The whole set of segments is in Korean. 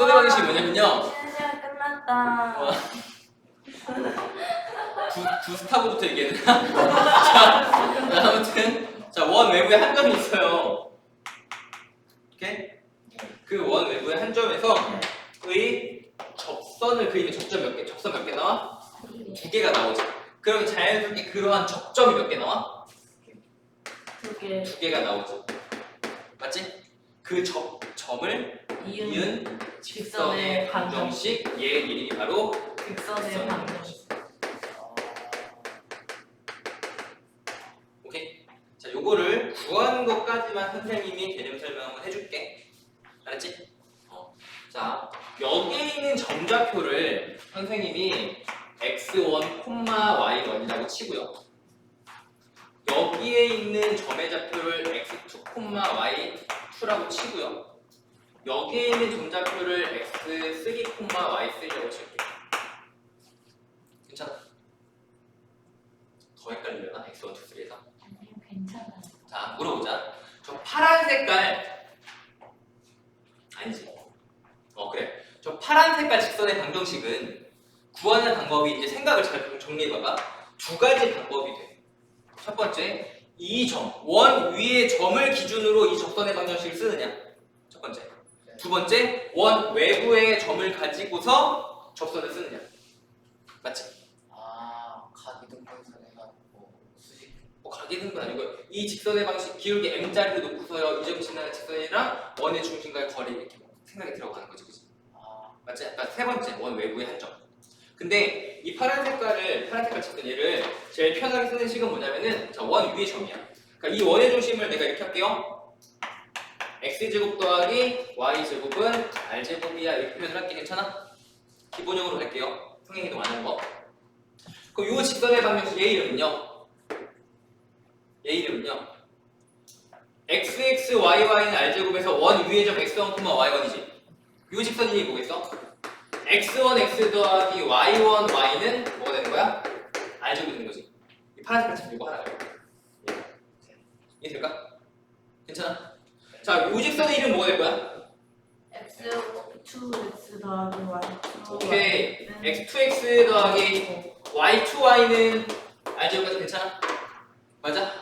직선의 방식이 뭐냐면요. 시간 끝났다. 어. 구, 구스타브부터 얘기했나? 자, 아무튼 자, 원 외부에 한 점이 있어요. 오케이? 그 원 외부의 한 점에서 의 접선을 그리는 접점 몇 개? 접선 몇 개 나와? 두 개가 나오지. 그럼 자연스럽게 그러한 접점이 몇 개 나와? 두 개. 두 개가 나오지. 맞지? 그 접, 점을 이은 이은 직선의 직선의 방정식 얘의 이름이 바로 직선의 방정식. 오케이? 자, 요거를 구하는 것까지만 선생님이 개념 설명 한번 해줄게. 알았지? 어. 자, 여기에 있는 점좌표를 선생님이 x1, y1이라고 치고요. 여기에 있는 점의 좌표를 x2, y2 라고 치고요. 여기에 있는 점좌표를 x3, y3라고 칠게요. 괜찮아? 더 헷갈리려나? x1, 2, 3에서? 아니요, 괜찮아요. 자, 물어보자. 저 파란 색깔 아니지. 어, 그래. 저 파란 색깔 직선의 방정식은 구하는 방법이 이제 생각을 잘 정리해봐봐. 두 가지 방법이 돼. 첫 번째, 이 점, 원 위의 점을 기준으로 이 접선의 방정식을 쓰느냐. 첫 번째. 두 번째, 원 외부의 점을 가지고서 접선을 쓰느냐. 맞지? 아, 가기등본에서 내가 뭐 수직 뭐 가게는 건 아니고요. 이 직선의 방식 기울기 m자리를 놓고서요. 이 점이 지나는 직선이랑 원의 중심과의 거리 이렇게 뭐 생각이 들어가는 거지, 그지? 아, 맞지? 그러니까 세 번째 원 외부의 한 점. 근데 이 파란 색깔을 파란 색깔 직선 얘를 제일 편하게 쓰는 식은 뭐냐면은 자, 원 위의 점이야. 그러니까 이 원의 중심을 내가 이렇게 할게요. x 제곱 더하기 y 제곱은 r 제곱이야 이렇게 표현을 할게 괜찮아? 기본형으로 할게요. 평행이동 안 하는 거. 그럼 이 직선의 방정식 얘 이름은요. 얘 이름은요. xx yy는 r 제곱에서 원 위의 점 x1, y1이지. 이 직선 이름이 뭐겠어? X1 x 더하기 y1 y는 뭐가 되는 거야? r 제곱이 되는 거지. 이 파란색 같이 이거 하나가. 이해 될까? 괜찮아? 자, 이 직선의 이름 뭐가 될 거야? x2 x 더하기 y2. 오케이. x2x 더하기 y2y는 r 제곱까지 괜찮아? 맞아?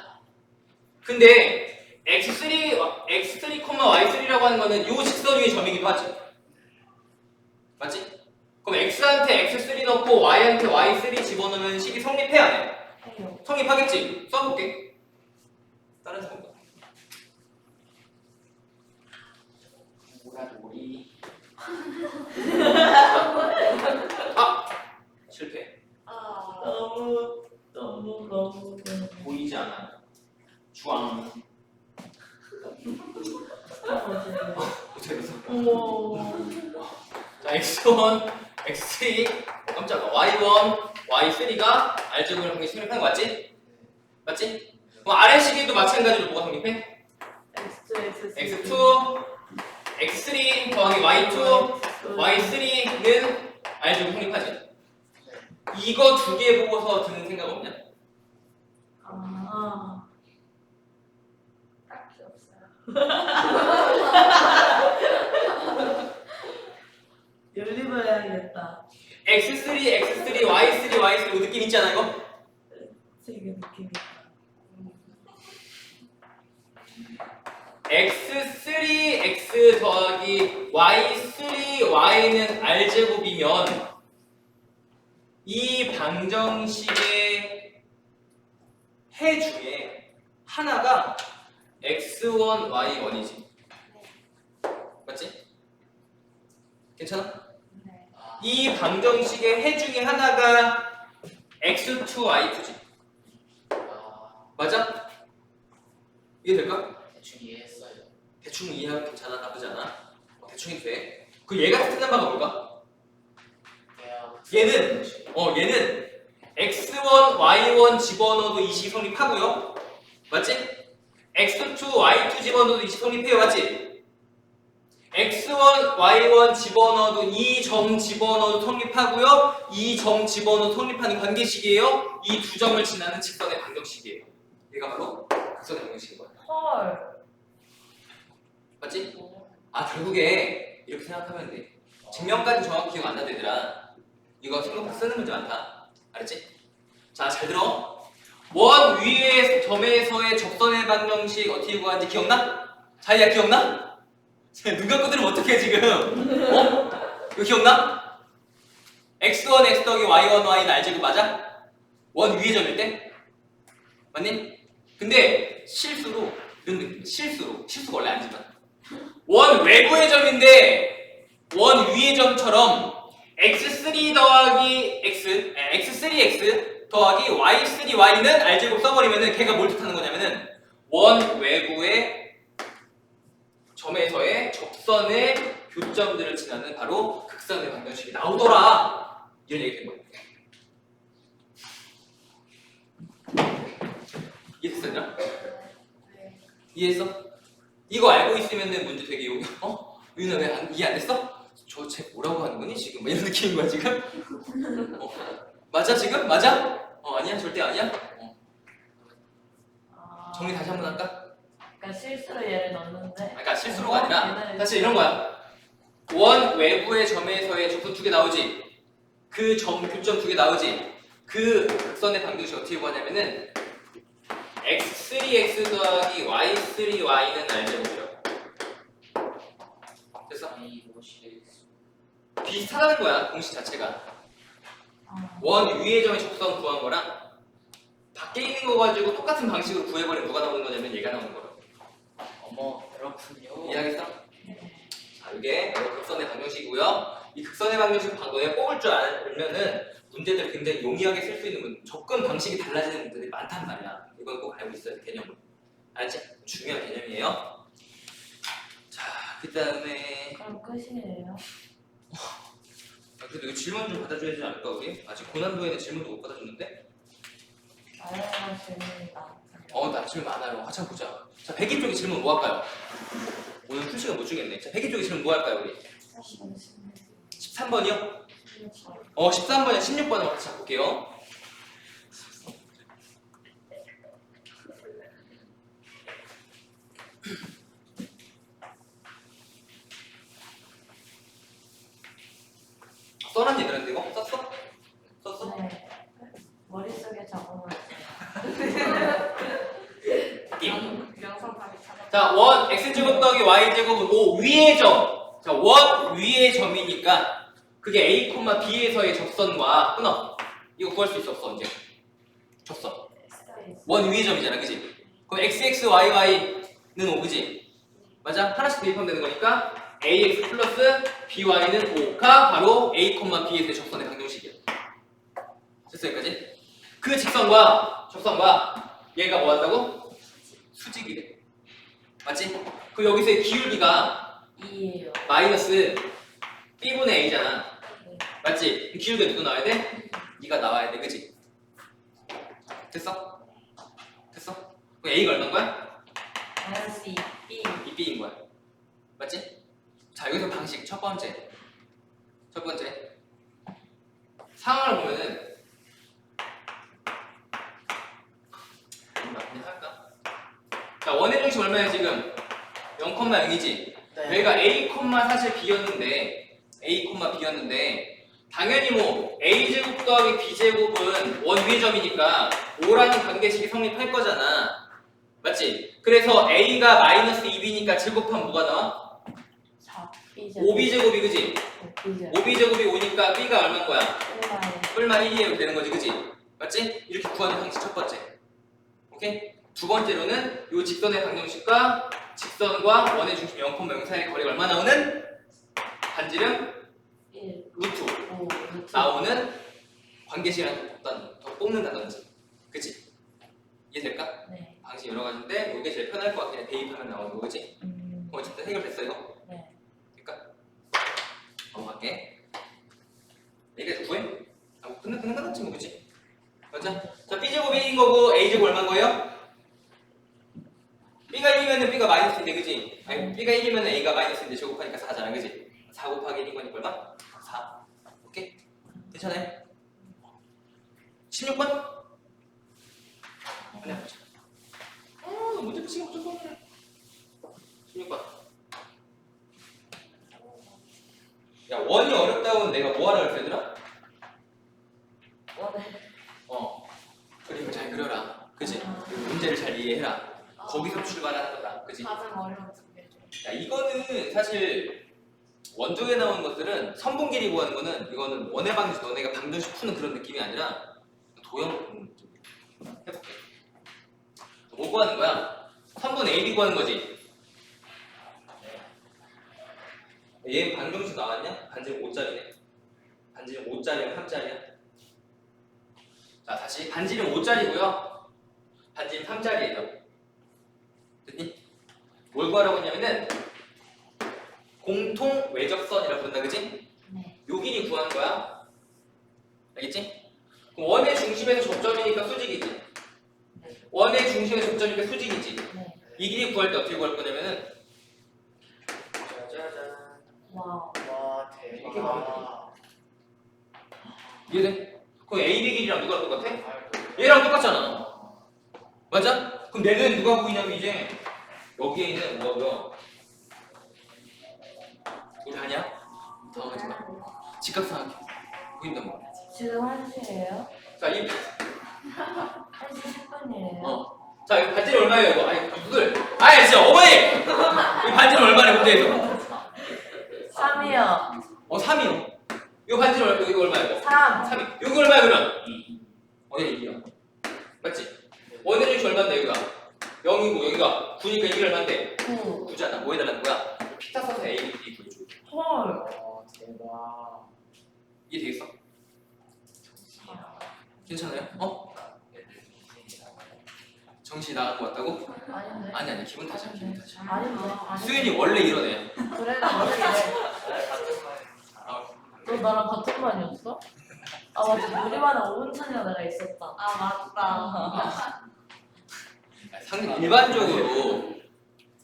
근데 x3 x3, y3라고 하는 거는 이 직선 위의 점이기도 하지. 맞지? 그럼 x한테 x3 넣고 y한테 y3 집어넣으면 식이 성립해 안 해? 해요. 성립하겠지? 써볼게. 다른 사람 봐. 모라돌이 아! 실패. 아, 너무 너무 너무 보이지 않아. 주황. 어떻게 됐어? 어머. 자, x1, x3, 어, 깜짝아, y1, y3가 알제곱을 한개 성립하는 거 맞지? 맞지? 그럼 시계도 마찬가지로 뭐가 성립해? x2 x x2, x3 더하기 y2, y3는 알제곱 성립하지? 이거 두 개 보고서 드는 생각 없냐? 아. 딱히 없어요. 열리봐야겠다. x3, x3, y3, y3 이 느낌 있지 않아 이거? 되게 느낌이. x3, x 더하기 y3, y는 r제곱이면 이 방정식의 해 중에 하나가 x1, y1이지. 맞지? 괜찮아? 이 방정식의 해 중에 하나가 x2, y2지. 아, 맞아? 이해될까? 대충 이해했어요. 대충 이해하면 괜찮아 나쁘지 않아 어, 대충 해도 돼그 얘가 스탠다는 바가 뭘까? 얘는 어 얘는 x1, y1 집어넣어도 이식 성립하고요 맞지? x2, y2 집어넣어도 이식 성립해요 맞지? X1, y1 집어넣어도 이 점 집어넣어도 성립하고요 이 점 집어넣어도 성립하는 관계식이에요 이 두 점을 지나는 직선의 방정식이에요 얘가 바로 직선의 방정식인 거야 헐. 맞지? 아 결국에 이렇게 생각하면 돼. 증명까지 정확히 기억 안 나도 얘들아 이거 생각보다 쓰는 문제 많다 알았지? 자 잘 들어 원 위의 점에서의 접선의 방정식 어떻게 구하는지 기억나? 자이야 기억나? 눈 감고 들으면 어떡해 지금 어? 이거 기억나? x1 x 더하기 y1 y는 알제곱 맞아? 원 위의 점일 때? 맞니? 근데 실수로 실수로 실수가 원래 아니지만 원 외부의 점인데 원 위의 점처럼 x3 더하기 x 에, x3x 더하기 y3y는 알제곱 써버리면은 걔가 뭘 뜻하는 거냐면은 원 외부의 점에서의 접선의 교점들을 지나는 바로 극선의 방정식이 나오더라 이런 얘기 된 거예요. 이해됐었냐? 이해했어? 이거 알고 있으면은 문제 되게 용 어? 유나 왜 안- 이해 안 됐어? 저쟤 뭐라고 하는 거니 지금? 뭐 이런 느낌인 거야 지금? 어. 맞아 지금? 맞아? 어 아니야 절대 아니야? 어. 아, 정리 다시 한 번 할까? 그러니까 실수로 얘를 넣었는데. 그러니까 실수로가 아니라 얘는 사실 이런 거야. 원 외부의 점에서의 접선 두개 나오지. 그 점 교점 두 개 나오지. 그 극선의 방정식 어떻게 구하냐면은 x3x 더하기 y3y는 알제곱이라고. 됐어? 비슷하다는 거야 공식 자체가. 아, 원 위의 점의 접선 구한 거랑 밖에 있는 거 가지고 똑같은 방식으로 구해버리면 누가 나오는 거냐면 얘가 나오는 거라고. 어머 그렇군요. 이해하겠어? 네. 자, 이게 바로 극선의 방정식이고요. 이 극선의 방정식 방법에 뽑을 줄 알면은 문제들 굉장히 용이하게 쓸 수 있는 문, 접근 방식이 달라지는 문제들이 많단 말이야. 이건 꼭 알고 있어야 돼, 개념을. 알지? 중요한 개념이에요. 자, 그 다음에 그럼 끝이에요. 아, 그래도 이거 질문 좀 받아줘야지 않을까 우리? 아직 고난도에는 질문도 못 받아줬는데? 질문이 나왔 어, 나 질문 많아요. 한참 보자. 자, 100일 쪽에 질문 뭐 할까요? 오늘 풀시간 못 주겠네. 자, 100일 쪽에 질문 뭐 할까요, 우리? 13번이요? 어, 13번에 16번을 같이 볼게요. 써놨니 얘들한테 이거? 썼어? 썼어? 네. 머릿속에 적어놨어요. 예. 영상판이 찾아. 자, 원 x제곱 더하기 y제곱은 O 위의 점. 자, 원 위의 점이니까 그게 a, b에서의 접선과 끊어. 이거 구할 수 있어 없어 언제? 접선. 원 위의 점이잖아, 그지? 그럼 x, x, y, y는 5, 그지? 맞아? 하나씩 대입하면 되는 거니까 ax 플러스 by는 5가 바로 a, b에서의 접선의 방정식이야. 됐어 여기까지? 그 직선과 접선과 얘가 뭐 한다고? 수직이래. 맞지? 그 여기서의 기울기가 2예요. 마이너스 b분의 a잖아. 네. 맞지? 기울기가 누구 나와야 돼? 2가 나와야 돼, 그지? 됐어? 됐어? 그럼 a가 얼마인 거야? 마이너스 2B. 2b인 거야. 맞지? 자, 여기서 방식 첫 번째. 첫 번째. 상황을 보면은 그냥 할까? 자, 원의 중심 얼마야 지금? 0,0이지? 네. 여기가 a, 사실 b였는데 a, b였는데 당연히 뭐 a 제곱 더하기 b 제곱은 원 위의 점이니까 5라는 관계식이 성립할 거잖아. 맞지? 그래서 a가 마이너스 2b니까 제곱하면 뭐가 나와? 4B. 5b 제곱이 그지? 5B. 5b 제곱이 5니까 b가 얼마인 거야? 1마이. 뿔만 1이에요 되는 거지 그지? 맞지? 이렇게 구하는 방식 첫 번째. 오케이? 두 번째로는 이 직선의 방정식과 직선과 원의 중심 0,0 사이의 거리가 얼마 나오는? 반지름 1. 루트 5. 나오는 관계식이랑 더, 더 뽑는다든지 그치? 이해될까? 네. 방식 여러 가지인데 이게 제일 편할 것해 대입하면 나오는 거 그치? 음. 어쨌든 해결됐어 이거? 네. 그러니까 넘어갈게 여기까지 구해? 아, 뭐 끝나, 끝나, 끝났지 뭐 그치? 맞아? 자 B제곱 1인 거고 A제곱 얼마인 거예요? B가 1이면 B가 마이너스인데 그치? 아니 B가 1이면 A가 마이너스인데 제곱하니까 4잖아 그치? 4 곱하기 1인 거니까 얼마? 4 오케이? 괜찮아요? 16번? 아니 보자 아 문제 어쩔 수 없네 16번 야 원이 어렵다고는 내가 뭐 하라 그랬더라? 원에 어 그림을 잘 그려라 그지? 문제를 잘 이해해라 거기서 출발하는 거다 그지? 가장 어려운 두개 중. 야 이거는 사실 원종에 나오는 것들은 선분 길이 구하는 거는 이거는 원의 방식 너네가 방정식 푸는 그런 느낌이 아니라 도형 푸는 느낌 해볼게 뭐 구하는 거야? 선분 AB 구하는 거지 얘 방정식 나왔냐? 반지름 5짜리네 반지름 5짜리랑 3짜리야 자 다시 반지름 5짜리고요 반지름 3짜리예요 됐니? 뭘 구하라고 했냐면은 공통 외적선이라고 부른다 그지? 네. 요 길이 구하는 거야 알겠지? 그럼 원의 중심에서 접점이니까 수직이지 네. 원의 중심에서 접점이니까 수직이지 네. 이 길이 구할 때 어떻게 구할 거냐면은 짜자잔 와우. 와 이렇게 대박. 이해돼? 그럼 AB 길이랑 누가 똑같아? 아이고. 얘랑 똑같잖아 맞아? 그럼 내는 누가 보이냐면 이제 여기에 있는 뭐고요 우리 아냐? 당황하지 마 직각상하게 보인단 말이야 지금 1시예요? 자, 이 1시 10분이에요. 어. 자, 이거 반지름 얼마예요, 이거? 아니, 누굴? 아이, 진짜, 어머니! 이 반지름 얼마래, 문제에서? 3이요. 어, 3이요. 이거 반지름 얼마, 이거 얼마예요, 이거? 3. 3이. 이거 얼마야, 그러면? 어디 2야? 맞지? 원의 중심 얼마인데, 여기가? 0이고, 여기가 9니까 이게 얼마인데? 9. 9잖아. 뭐 해달라는 거야? 피타 써서 A, B 구해줘. 헐. 와 대박. 이해 되겠어? 괜찮아요? 어? 정신이 나간 것 같다고? 아닌데? 아니, 아니, 기분 탓이야, 기분 탓이야. 아닌데? 아닌데? 수현이 원래 이러네. 그래, 너 그래. 말. 아, 너 나랑 같은 반이었어? 아 맞아 우리 반에 오은찬이가 내가 있었다 아 맞다 상 일반적으로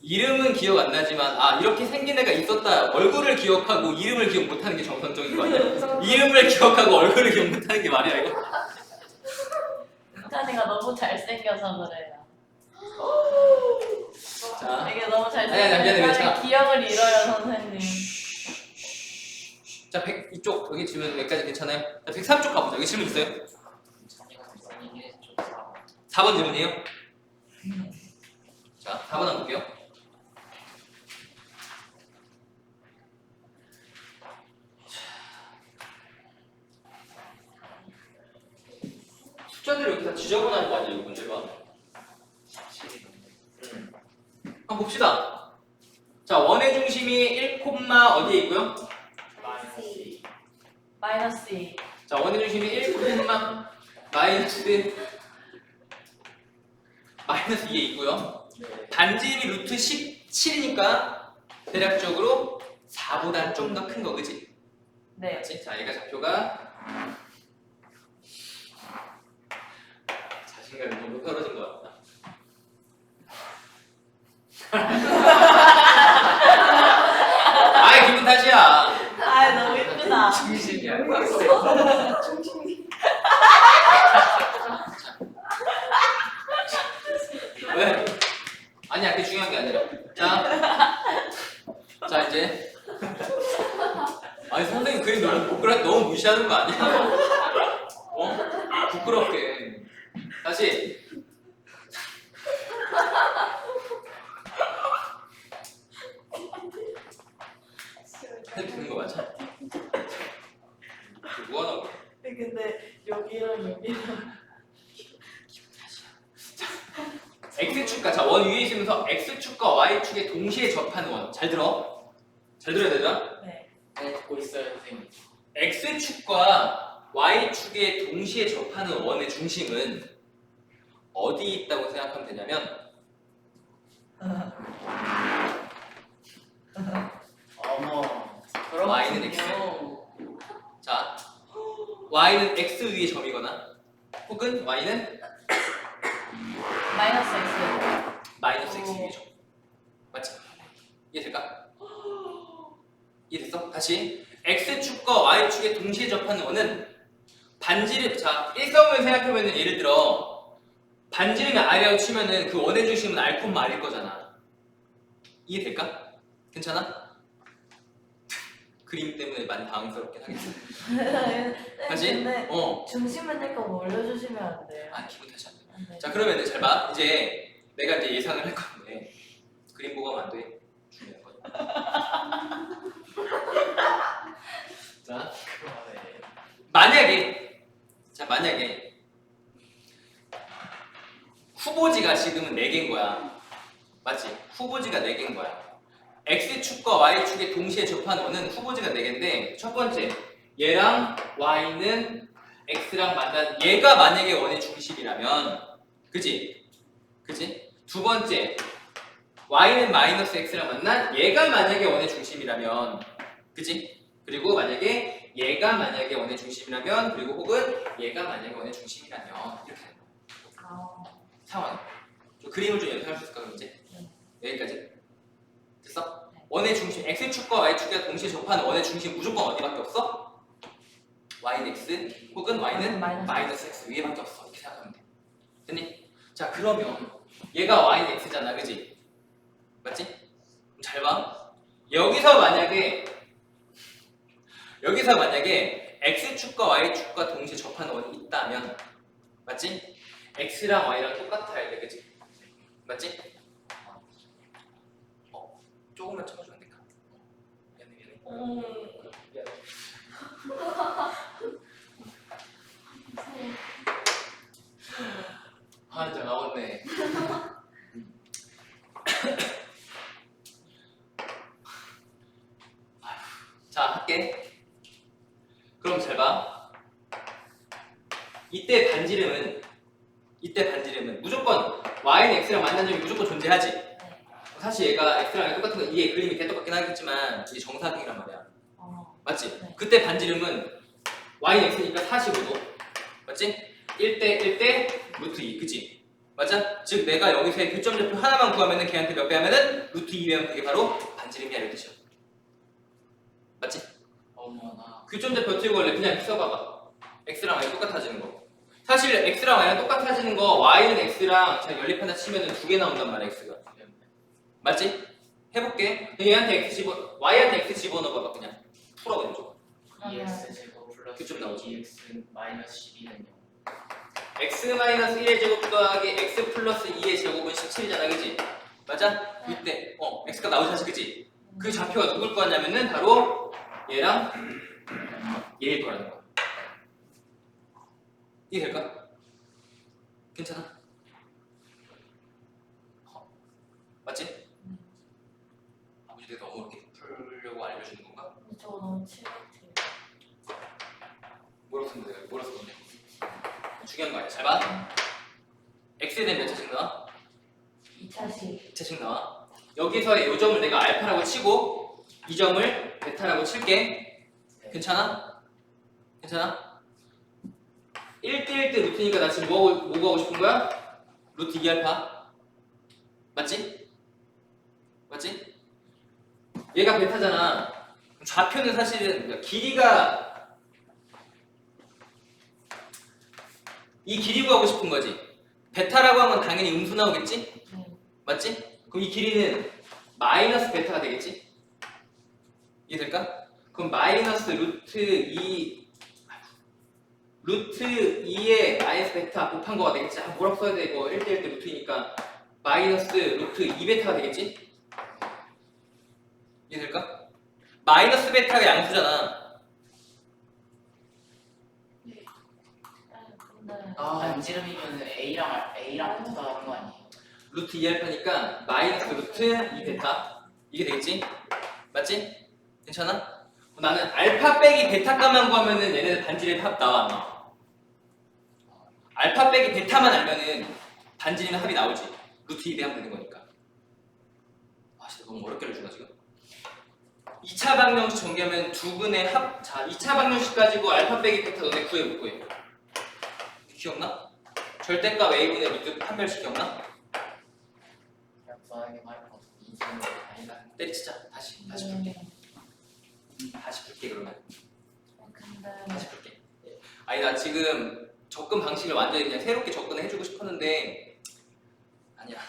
이름은 기억 안 나지만 아 이렇게 생긴 애가 있었다 얼굴을 기억하고 이름을 기억 못하는 게 정상적인 거 아니야? 이름을 기억하고 얼굴을 기억 못하는 게 말이야 이거? 오은찬이가 너무 잘생겨서 그래요 자, 이게 너무 아니, 아니, 미안해, 잘생겨서 괜찮아. 기억을 잃어요 선생님 자 100, 이쪽 여기 질문 여기까지 괜찮아요? 자 103쪽 가보자 여기 질문 있어요? 찬이가 선생님이 좋다. 4번 질문이에요? 자 4번 한번 볼게요 숫자들을 이렇게 다 지저분한 거 아니에요 문제가? 너무 한번 봅시다. 자, 원의 중심이 1, 어디에 있고요? 마이너스. 마이너스 2 자, 원의 중심이 1, 마이너스 마이너스 2에 있고요. 네. 반지름이 루트 17이니까 대략적으로 4보다 좀 더 큰 거, 그지? 네 그치? 자, 얘가 좌표가 자신감이 너무 떨어진 것 같다. 아이, 기분 탓이야. 아 너무 예쁘다 중심이 아 니고. 왜? 아니야, 그게 중요한 게 아니라. 자, 자 이제. 아니 선생님 그림 너무 부끄럽, 너무 무시하는 거 아니야? 어? 부끄럽게. 다시. 되는 거 맞아? 뭐 거야? 근데 여기랑 여기랑 X축과 자 원 위에 있으면서 X축과 Y축에 동시에 접하는 원. 잘 들어. 잘 들어야 되잖아. 네네 듣고 있어요 선생님. X축과 Y축에 동시에 접하는 원의 중심은 어디 있다고 생각하면 되냐면 어머. Y는 X. 자 Y는 X 위의 점이거나 혹은 Y는 마이너스 X 마이너스 X 위의 점. 맞지? 이해될까? 이해됐어? 다시 X축과 Y축에 동시에 접하는 원은 반지름 자 일성을 생각하면은 예를 들어 반지름이 R이라고 치면은 그 원의 중심은 R, R일 거잖아 이해될까? 괜찮아? 그림 때문에 많이 당황스럽긴 하겠어. 네, 다시? 근데 어. 중심을 내거 올려주시면 안 돼요. 아 기분 탓이 안 돼. 안 돼. 자 그러면 잘 봐. 이제 내가 이제 예상을 할 건데 그림 보고 하면 안 돼. 중요한 건. 자 그만해. 만약에 자 만약에 후보지가 지금은 4개인 거야. 맞지? 후보지가 4개인 거야. X축과 Y축의 동시에 접한 원은 후보지가 4개인데 첫 번째 얘랑 Y는 X랑 만난 얘가 만약에 원의 중심이라면 그지? 그지? 두 번째 Y는 마이너스 X랑 만난 얘가 만약에 원의 중심이라면 그지? 그리고 만약에 얘가 만약에 원의 중심이라면 그리고 혹은 얘가 만약에 원의 중심이라면 이렇게 되는 거야. 아, 상황. 좀 그림을 좀 연상할 수 있을까 그럼 이제 네. 여기까지 됐어? 네. 원의 중심 x축과 y축과 동시에 접하는 원의 중심 무조건 어디밖에 없어? Y는 x 혹은 y는 마이너스 마이너스 x 위에밖에 없어 이렇게 생각하면 돼. 됐니? 자 그러면 얘가 y는 x잖아, 그지? 맞지? 그럼 잘 봐. 여기서 만약에 여기서 만약에 x축과 y축과 동시에 접하는 원이 있다면 맞지? x랑 y랑 똑같아야 돼, 그지? 맞지? 어, 조금만 쳐주면 될까? 미안해, 미안해. 음. 아, 이제 나왔네. 자, 할게. 그럼 잘 봐. 이때 반지름은 이때 반지름은 무조건 y는 x랑 만난 점이 무조건 존재하지. 사실 얘가 x랑 똑같은 거 이게 그림이 개똑같긴 하겠지만 이게 정사각형이란 말이야. 어, 맞지? 네. 그때 반지름은 y는 x니까 45도. 맞지? 1대 1대 루트 2. 그치? 맞아? 즉 내가 여기서의 교점 좌표 하나만 구하면은 걔한테 몇 배 하면은 루트 2면 그게 바로 반지름이야 이런 뜻이야. 맞지? 어머나. 교점 좌표 어떻게 구할래? 그냥 써봐봐. x랑 y 똑같아지는 거. 사실 x랑 y랑 똑같아지는 거 y는 x랑 자 연립한다 치면은 두 개 나온단 말이야 x가. 맞지? 해볼게. 얘한테 x 집어, y한테 x 집어넣어봐봐 그냥. 풀어 그냥 좀. 그러면 2x 제곱 플러스 그쪽 나오지. 2x 마이너스 12는요. x-1의 제곱 더하기 x 플러스 2의 제곱은 17이잖아 그지? 맞아? 네. 이때 어 x가 나오지 사실 그지? 그 좌표가 누굴 거냐면은 바로 얘랑 얘일 거라는 거야 이해 될까? 괜찮아? 어, 맞지 내가 너무 이렇게 풀려고 알려주는 건가? 근데 저거 너무 칠 같아요. 뭐라고 쓰면 돼? 뭐라고 쓰면 돼? 중요한 거 아니야 잘 봐. x에 대한 몇 차씩 나와? 2차식. 2차씩 나와. 여기서의 요 점을 내가 알파라고 치고 이 점을 베타라고 칠게. 괜찮아? 괜찮아? 1대 1대 루트니까 나 지금 뭐, 하고- 뭐 하고 싶은 거야? 루트 2알파. 맞지? 맞지? 얘가 베타잖아. 좌표는 사실은 그러니까 길이가 이 길이 구하고 싶은 거지. 베타라고 하면 당연히 음수 나오겠지? 네. 맞지? 그럼 이 길이는 마이너스 베타가 되겠지? 이해될까? 그럼 마이너스 루트 2 루트 2의 마이너스 베타 곱한 거가 되겠지? 아 뭐라고 써야 돼 이거 1대1 대 루트이니까 마이너스 루트 2 베타가 되겠지? 이해될까? 마이너스 베타가 양수잖아 네, 아, 반지름이면 A랑 A랑 붙어 가는 거 아니에요? 루트 2알파니까 마이너스 루트 2 베타 이게 되겠지? 맞지? 괜찮아? 어, 나는 알파 빼기 베타 값만 구하면은 얘네들 반지름 합 나와 안 나와? 알파 빼기 베타만 알면은 반지름 합이 나오지 루트 2 대하면 되는 거니까 아 진짜 너무 어렵게 알려주나 지금? 2차 방정식 전개하면 두 근의 합, 자 2차 방정식 가지고 알파 빼기 베타 너네 구해볼 거예요 기억나? 절대값 A분의 루트. 인생은 아니다. 때리치자 다시 다시 네. 풀게 다시 풀게 그러면 근데 다시 풀게 아니 나 지금 접근 방식을 완전히 그냥 새롭게 접근을 해주고 싶었는데 아니야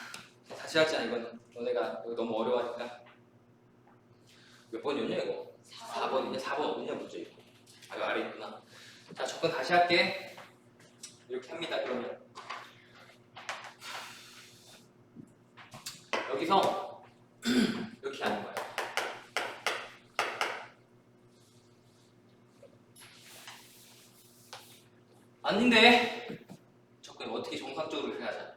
다시 하자 이거는 너네가 이거 너무 어려워하니까 몇 번이었냐 이거 4번이냐? 4번 어디냐 문제 이거. 아, 이거 아래 있구나. 자, 접근 다시 할게. 이렇게 합니다. 그러면 여기서 이렇게 하는 거야. 아닌데 접근 어떻게 정상적으로 하자.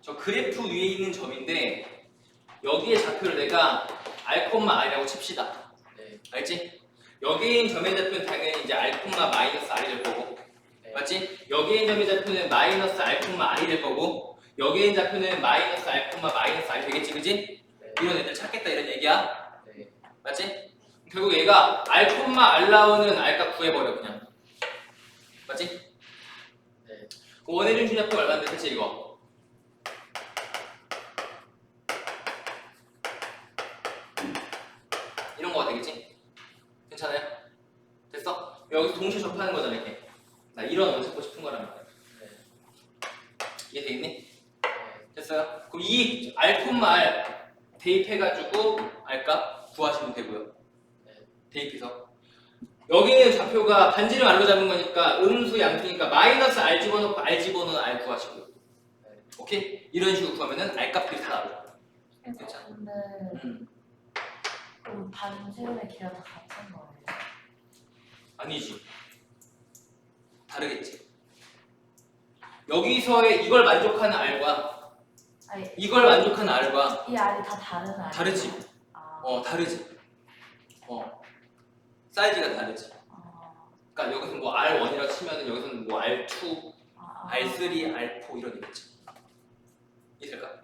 저 그래프 위에 있는 점인데 여기에 좌표를 내가 r, r이라고 칩시다. 네. 알지? 여기에 있는 점의 좌표는 당연히 이제 r, 마이너스 될 거고 네. 맞지? 여기에 있는 좌표는 마이너스 r, r이 될 거고 여기에 있는 좌표는 마이너스 r, 마이너스 r 되겠지 그지? 네. 이런 애들 찾겠다 이런 얘기야 네. 맞지? 결국 얘가 r, r 나오는 r값 구해버려 그냥 맞지? 네. 그 원의 중심 좌표 얼마인데 그치 이거? 이런 거가 되겠지? 괜찮아요? 됐어? 여기서 동시에 접하는 거잖아 이렇게 나 이런 원 찾고 싶은 거란 말이야 네. 이해 되겠니? 네. 됐어요? 그럼 이 r 대입해가지고 r값 구하시면 되고요 네. 대입해서 여기는 좌표가 반지름 r로 잡은 거니까 음수 양수니까 마이너스 r 집어넣고 r 집어넣은 r 구하시고요 네. 오케이? 이런 식으로 구하면은 r값들이 다 나와요 괜찮아. 근데 음. 그럼 반지름의 길이가 다 같은 거예요? 아니지. 다르겠지. 여기서의 이걸 만족하는 R과 아니 이걸 만족하는 R과 이 알이 다 다른 알. 다르지. 아. 어 다르지. 어 사이즈가 다르지. 아. 그러니까 여기서 뭐 R1이라고 치면은 여기서는 뭐 R2, 아. R3, R4 이런 게 있지. 있을까?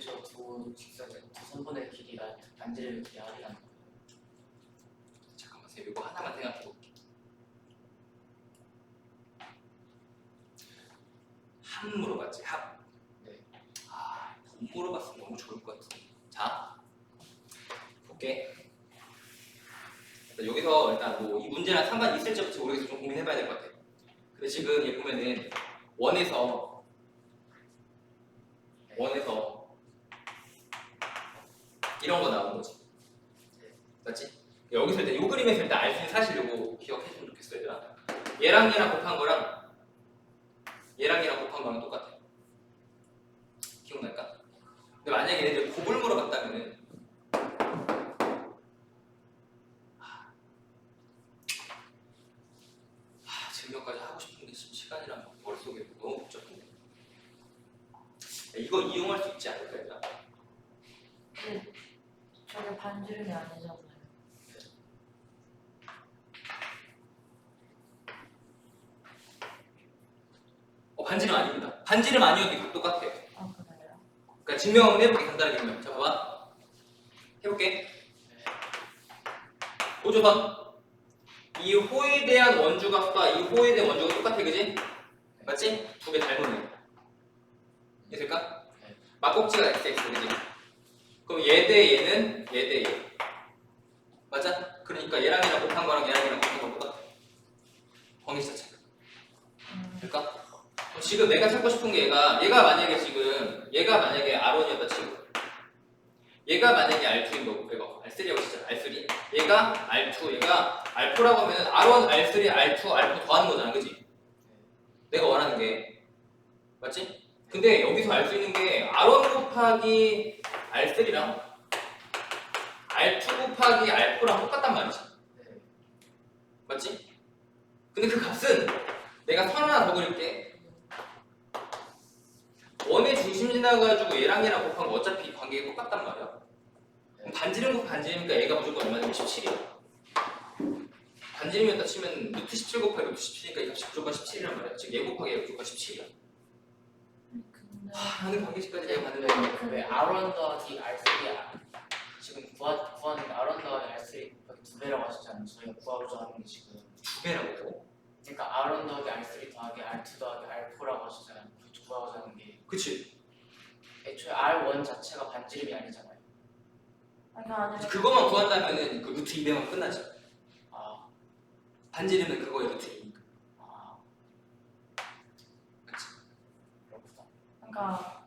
내리쳐 두 직선의 두 선분의 길이가 길이 R이라는 거예요. 잠깐만 쌤 이거 하나만 생각해 볼게. 합 물어봤지 합. 네. 아, 못 물어봤으면 너무 좋을 것 같아. 자, 볼게. 일단 여기서 일단 뭐 이 문제랑 상관 있을지 없을지 모르겠어 좀 고민해봐야 될 것 같아. 근데 지금 얘 보면은 원에서 원에서 이런 거 나온 거지. 맞지? 여기서 일단 요 그림에서 일단 알 수 있는 사실 요거 기억해주면 좋겠어 얘랑 얘랑 곱한 거랑 얘랑 얘랑 곱한 거랑 똑같아. 기억날까? 근데 만약에 얘네들 곱을 물어봤다면은 몇 가지 하고 싶은데 지금 시간이랑 머릿속에 너무 복잡한데 야, 이거 이용할 수 있지 얘들아? 근데 저게 반지름이 아니잖아요. 어, 반지름 아닙니다. 반지름 아니어도 똑같아. 아 그래요? 그러니까 증명을 해볼게 간단하게 그러면 자 봐봐 해볼게 호조선 이 호에 대한 원주값과 이 호에 대한 원주가 똑같아 그지? 맞지? 두 개 닮은 애 이해 될까? 네. 막꼭지가 xx 그지? 그럼 얘 대 얘는 얘 대 얘 맞아? 그러니까 얘랑 얘랑 곱한 거랑 얘랑 얘랑 곱한 거랑 똑같아. 될까? 그럼 지금 내가 찾고 싶은 게 얘가 얘가 만약에 지금 얘가 만약에 R1이었다 치고 얘가 만약에 R2인 거고 이거 R3라고 치자 R3 얘가 R2 얘가 R4라고 하면 R1, R3, R2, R4 더하는 거잖아 그지? 내가 원하는 게 맞지? 근데 여기서 알 수 있는 게 R1 곱하기 R3랑 R2 곱하기 R4랑 똑같단 말이지 네. 맞지? 근데 그 값은 내가 선 하나 더 그릴게 원의 중심 지나 가지고 얘랑 얘랑 곱한 거 어차피 관계가 똑같단 말이야. 그럼 반지름 곱 반지름이니까 얘가 무조건 얼마냐면 17이야. 반지름이었다 치면 루트 17 곱하기 루트 17이니까 이 값이 무조건 17이란 말이야. 즉 얘 곱하기 얘 무조건 17이야. 근데 하는 관계식까지 내가 왜, 봤는데 왜 R1 더하기 R3야? 지금 구하, 구하는 게 R1 더하기 R3 여기 두 배라고 하셨잖아요. 저희가 구하고자 하는 게 지금. 두 배라고? 그러니까 R1 더하기 R3 더하기 R2 더하기 R4라고 하셨잖아요. 그 구하고자 하는 게 그치 애초에 R1 자체가 반지름이 아니잖아요. 아니 아니라 그것만 구한다면은 그 루트 200만 끝나지. 아, 반지름은 그거의 루트 2. 아, 그렇지. 그렇구나. 그러니까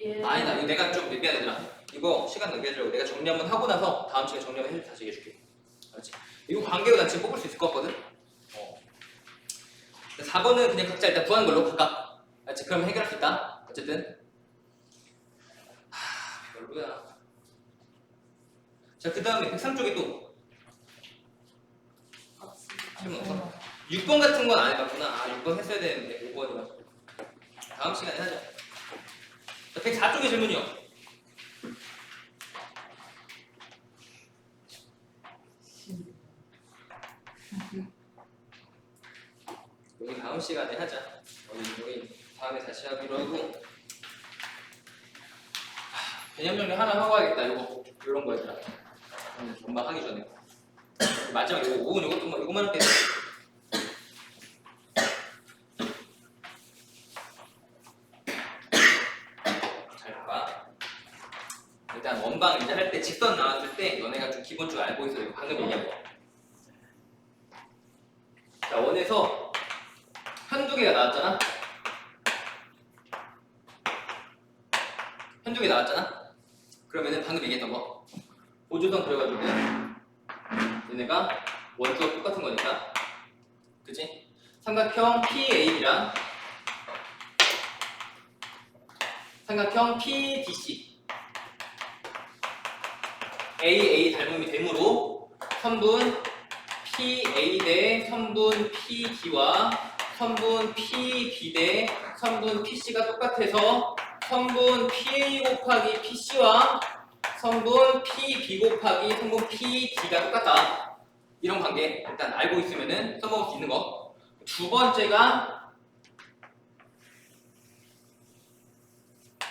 얘 아니다. 이거 내가 좀 미안 얘들아. 이거 시간 낭비하려고 내가 정리 한번 하고 나서 다음 시간에 정리 한번 해서 다시 얘기해줄게. 알았지? 이거 관계로 나 지금 뽑을 수 있을 것 같거든? 어. 4번은 그냥 각자 일단 구하는 걸로 각각. 알았지? 그럼 해결할 수 있다. 어쨌든. 하, 별로야. 자, 그 다음에 103쪽에 또 같이 질문 아, 없어? 6번 같은 건 안 해봤구나. 아, 6번 했어야 되는데 5번이라. 다음 시간에 하자. 자, 104쪽의 질문이요. 여기 다음 시간에 하자. 여기 다음에 다시 하기로 하고. 하, 개념 정리 하나 하고 하겠다. 요거 이런 거 얘들아. 음, 금방 하기 전에. 마지막 이거 5분 이것도 뭐 이거만 할게. 잘 봐. 일단 원방 이제 할 때 직선 나왔을 때 너네가 좀 기본적으로 알고 되고 방금 얘기한 거. 자 원에서 한두 개가 나왔잖아. 한두 개 나왔잖아. 그러면은 방금 얘기했던 거. 보조선 그려가지고 얘네가 원주가 똑같은 거니까. 그치? 삼각형 PA랑 삼각형 PDC AA 닮음이 되므로 선분 PA 대 선분 PD와 선분 PB 대 선분 PC가 똑같아서 선분 PA 곱하기 PC와 선분 PB 곱하기 선분 PD가 똑같다. 이런 관계 일단 알고 있으면은 써먹을 수 있는 거. 두 번째가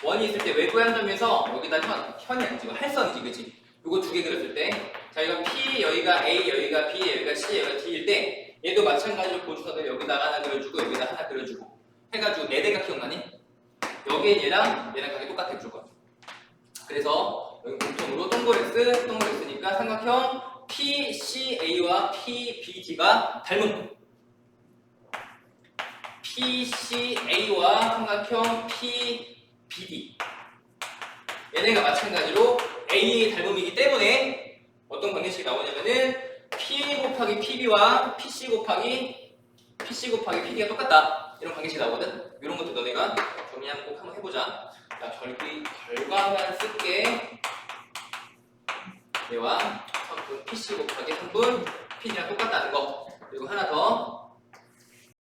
원이 있을 때 외부의 한 점에서 여기다 현, 현이 아니지, 할선이지, 그치? 요거 두 개 그렸을 때, 자, 이거 P, 여기가 A, 여기가 B, 여기가 C, 여기가 D일 때, 얘도 마찬가지로 보조선을 여기다가 하나 그려주고, 여기다 하나 그려주고, 해가지고 네 대가 기억나니? 여기엔 얘랑 얘랑 각이 똑같아, 무조건. 그래서 여기 공통으로 동그레스, 동그레스니까 삼각형 PCA와 PBD가 닮은 PCA와 삼각형 PBD 얘네가 마찬가지로 A의 닮음이기 때문에 어떤 관계식이 나오냐면은 P 곱하기 PB와 PC 곱하기 PC 곱하기 PD가 똑같다. 이런 관계식이 나오거든 이런 것도 너네가 정리 한번 꼭 한번 해보자. 자 결기, 결과만 쓸게. 얘와 성분 PC 곱하기 성분 PD랑 똑같다는 거